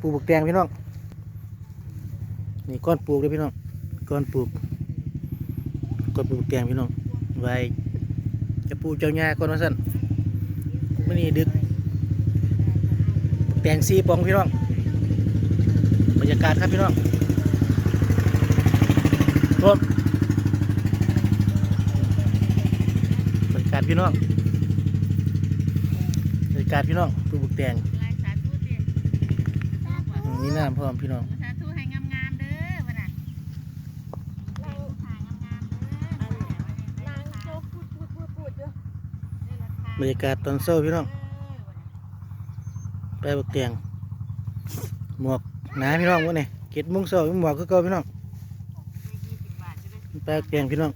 ปลูกบักแตงพี่น้องนี่ก้อนปลูกเลยพี่น้องก้อนปลูกก้อนปลูกบักแตงพี่น้องไว้จะปลูกเจ้าหญ้าก้อนว่าสั่นมื่อนี้ดึกแตงซีปองพี่น้องบรรยากาศครับพี่น้องรถบรรยากาศพี่น้องบรรยากาศพี่น้องปลูกบักแตง มมีน้ำพร้อมพี่น้องสาธุให้งามๆเด้อวันน่ะถ่ายงามๆเด้อนางโจ๊กพูดพูดพูดพูดเด้อบรรยากาศตอนเช้าพี่น้องไปบักแตงหมวกหนาพี่น้องวะเนี่ยเก็ดโมุ้งเช้าหมวกคือเก่าพี่น้องไปบักแตงพี่น้อง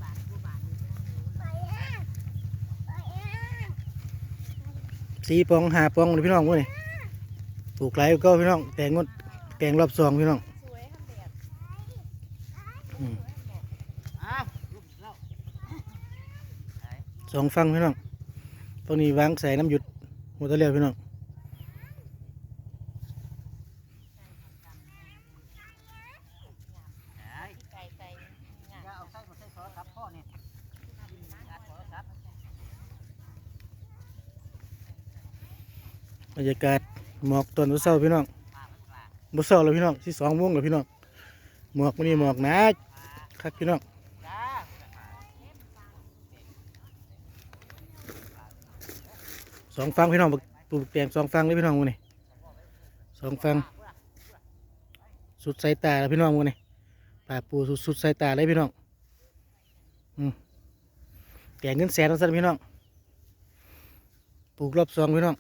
สีปองหาปองเลยพี่น้องวะเนี่ยปลูกหลายกว่าเก่าพี่น้องแตงงด แตงรอบสองพี่น้องสวยทำแบบอืมสองฟังพี่น้องตรงนี้วางใส่น้ำหยุดหัวตะเลียวพี่น้องอาการโทรศัพท์บรรยากาศหมอกตอนเช้าพี่น้อง บ่เช้าแล้วพี่น้องที่สองโมงแล้วพี่น้องหมอกมันนี่หมอกหนาคักพี่น้องสองฟังพี่น้องปลูกแตงสองฟังเลยพี่น้องมื้อนี้สองฟังสุดสายตาแล้วพี่น้องมื้อนี้ป่าปูสุดสุดสายตาเลยพี่น้องอืมแตงเงินแสนแล้วสั่นพี่น้องปลูกรอบสองพี่น้อง